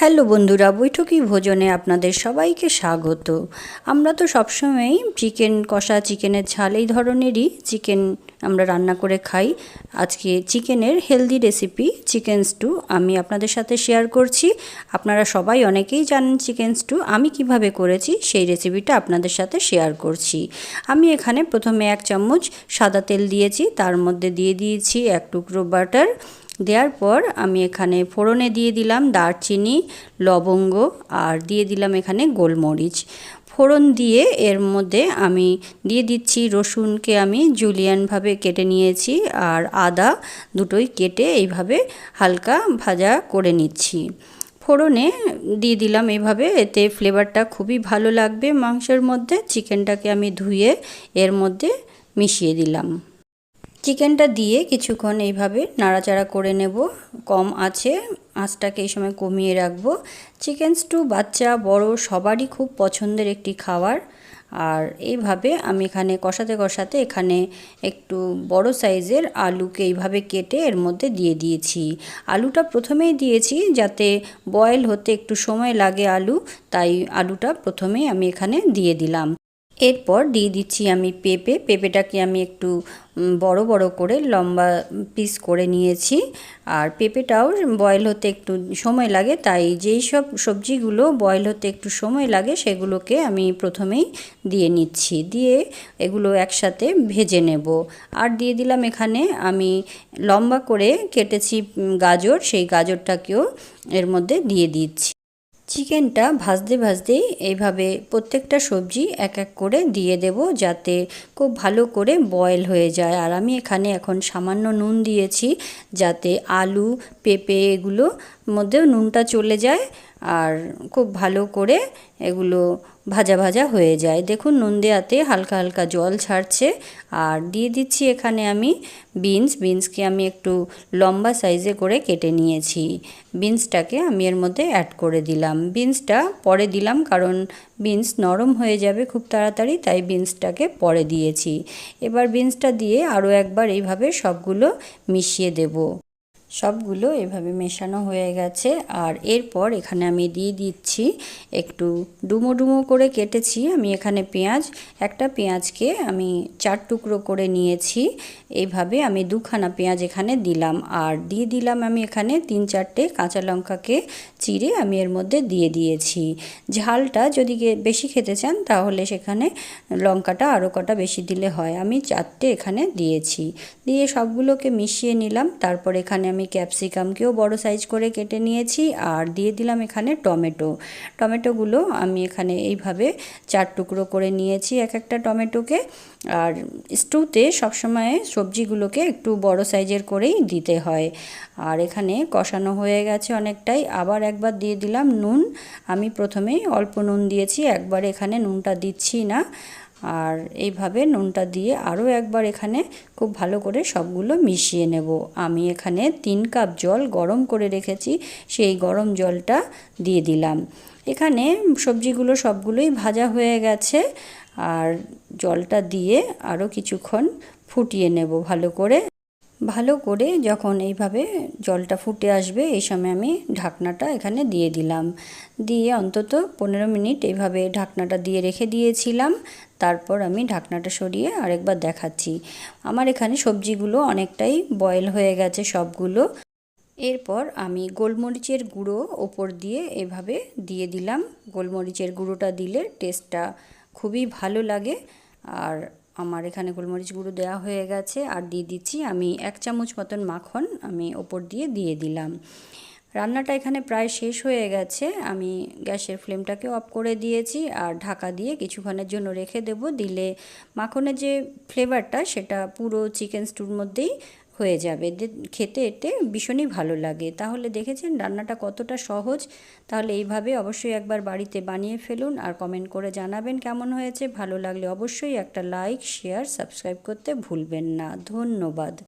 Hello বন্ধুরা, বৈঠকি ভোজনে আপনাদের সবাইকে স্বাগত। আমরা তো সবসময়ই চিকেন কষা, চিকেনের ঝাল এই ধরনেরই চিকেন আমরা রান্না করে খাই। আজকে চিকেনের হেলদি রেসিপি চিকেন স্টু আমি আপনাদের সাথে শেয়ার করছি। আপনারা সবাই অনেকেই জানেন চিকেন স্টু, আমি কীভাবে করেছি সেই রেসিপিটা আপনাদের সাথে শেয়ার করছি। আমি এখানে প্রথমে এক চামচ সাদা তেল দিয়েছি, তার মধ্যে দিয়ে দিয়েছি এক টুকরো বাটার দেওয়ার পর আমি এখানে ফোড়নে দিয়ে দিলাম দারচিনি, লবঙ্গ আর দিয়ে দিলাম এখানে গোলমরিচ। ফোড়ন দিয়ে এর মধ্যে আমি দিয়ে দিচ্ছি রসুনকে আমি জুলিয়ানভাবে কেটে নিয়েছি আর আদা দুটোই কেটে এইভাবে হালকা ভাজা করে নিচ্ছি। ফোড়নে দিয়ে দিলাম এভাবে, এতে ফ্লেভারটা খুবই ভালো লাগবে মাংসের মধ্যে। চিকেনটাকে আমি ধুয়ে এর মধ্যে মিশিয়ে দিলাম। চিকেনটা দিয়ে কিছুক্ষণ এইভাবে নাড়াচাড়া করে নেব। কম আছে, আঁচটাকে এই সময় কমিয়ে রাখব। চিকেন স্টু বাচ্চা, বড়, সবারই খুব পছন্দের একটি খাবার। আর এইভাবে আমি এখানে কষাতে কষাতে এখানে একটু বড় সাইজের আলুকে এইভাবে কেটে এর মধ্যে দিয়ে দিয়েছি। আলুটা প্রথমেই দিয়েছি যাতে বয়েল হতে একটু সময় লাগে আলু, তাই আলুটা প্রথমেই আমি এখানে দিয়ে দিলাম। এরপর দিয়ে দিচ্ছি আমি পেঁপে। পেঁপেটাকে আমি একটু বড় বড় করে লম্বা পিস করে নিয়েছি। আর পেঁপেটাও বয়েল হতে একটু সময় লাগে, তাই যেই সব সবজিগুলো বয়েল হতে একটু সময় লাগে, সেগুলোকে আমি প্রথমেই দিয়ে নিচ্ছি। দিয়ে এগুলো একসাথে ভেজে নেব। আর দিয়ে দিলাম এখানে আমি লম্বা করে কেটেছি গাজর, সেই গাজরটাকেও এর মধ্যে দিয়ে দিচ্ছি। চিকেনটা ভাজতে ভাজতেই এইভাবে প্রত্যেকটা সবজি এক এক করে দিয়ে দেব যাতে খুব ভালো করে বয়েল হয়ে যায়। আর আমি এখানে এখন সামান্য নুন দিয়েছি যাতে আলু পেঁপে এগুলো মধ্যেও নুনটা চলে যায় আর খুব ভালো করে এগুলো ভাজা ভাজা হয়ে যায়। দেখুন, নুন দেওয়াতে হালকা হালকা জল ছাড়ছে। আর দিয়ে দিচ্ছি এখানে আমি বিনস। বিনসকে আমি একটু লম্বা সাইজে করে কেটে নিয়েছি। বিনসটাকে আমি এর মধ্যে অ্যাড করে দিলাম। বিনসটা পরে দিলাম কারণ বিনস নরম হয়ে যাবে খুব তাড়াতাড়ি, তাই বিনসটাকে পরে দিয়েছি। এবার বিনসটা দিয়ে আরও একবার এইভাবে সবগুলো মিশিয়ে দেবো। সবগুলো এভাবে মেশানো হয়ে গেছে। আর এরপর এখানে আমি দিয়ে দিচ্ছি একটু ডুমো ডুমো করে কেটেছি। আমি এখানে পেঁয়াজ, একটা পেঁয়াজকে আমি চার টুকরো করে নিয়েছি। এইভাবে আমি দুখানা পেঁয়াজ এখানে দিলাম। আর দিয়ে দিলাম আমি এখানে তিন চারটে কাঁচা লঙ্কাকে চিড়ে আমি এর মধ্যে দিয়ে দিয়েছি। ঝালটা যদি বেশি খেতে চান তাহলে সেখানে লঙ্কাটা আরও কটা বেশি দিলে হয়। আমি চারটে এখানে দিয়েছি। দিয়ে সবগুলোকে মিশিয়ে নিলাম। তারপর এখানে আমি ক্যাপসিকামকেও বড় সাইজ করে কেটে নিয়েছি আর দিয়ে দিলাম এখানে টমেটো। টমেটোগুলো আমি এখানে এইভাবে চার টুকরো করে নিয়েছি এক একটা টমেটোকে। আর স্টুতে সবসময় সবজিগুলোকে একটু বড় সাইজের করেই দিতে হয়। আর এখানে কষানো হয়ে গেছে অনেকটাই। আবার একবার দিয়ে দিলাম নুন। আমি প্রথমেই অল্প নুন দিয়েছি, একবার এখানে নুনটা দিচ্ছি না। আর এইভাবে নুনটা দিয়ে আরও একবার এখানে খুব ভালো করে সবগুলো মিশিয়ে নেব। আমি এখানে তিন কাপ জল গরম করে রেখেছি, সেই গরম জলটা দিয়ে দিলাম। এখানে সবজিগুলো সবগুলোই ভাজা হয়ে গেছে আর জলটা দিয়ে আরও কিছুক্ষণ ফুটিয়ে নেব ভালো করে। ভালো করে যখন এইভাবে জলটা ফুটে আসবে, এই সময় আমি ঢাকনাটা এখানে দিয়ে দিলাম। দিয়ে অন্তত পনেরো মিনিট এইভাবে ঢাকনাটা দিয়ে রেখে দিয়েছিলাম। তারপর আমি ঢাকনাটা সরিয়ে আরেকবার দেখাচ্ছি। আমার এখানে সবজিগুলো অনেকটাই বয়েল হয়ে গেছে সবগুলো। এরপর আমি গোলমরিচের গুঁড়ো ওপর দিয়ে এভাবে দিয়ে দিলাম। গোলমরিচের গুঁড়োটা দিলে টেস্টটা খুবই ভালো লাগে। আর আমার এখানে গোলমরিচ গুঁড়ো দেওয়া হয়ে গেছে আর দিয়ে দিচ্ছি আমি এক চামচ মতন মাখন আমি ওপর দিয়ে দিয়ে দিলাম। রান্নাটা এখানে প্রায় শেষ হয়ে গেছে। আমি গ্যাসের ফ্লেমটাকে অফ করে দিয়েছি আর ঢাকা দিয়ে কিছুক্ষণের জন্য রেখে দেব। দিলে মাখনের যে ফ্লেভারটা সেটা পুরো চিকেন স্টুর মধ্যেই হয়ে যাবে। খেতে এতে ভীষণই ভালো লাগে। তাহলে দেখেছেন রান্নাটা কতটা সহজ? তাহলে এইভাবে অবশ্যই একবার বাড়িতে বানিয়ে ফেলুন আর কমেন্ট করে জানাবেন কেমন হয়েছে। ভালো লাগলে অবশ্যই একটা লাইক শেয়ার সাবস্ক্রাইব করতে ভুলবেন না। ধন্যবাদ।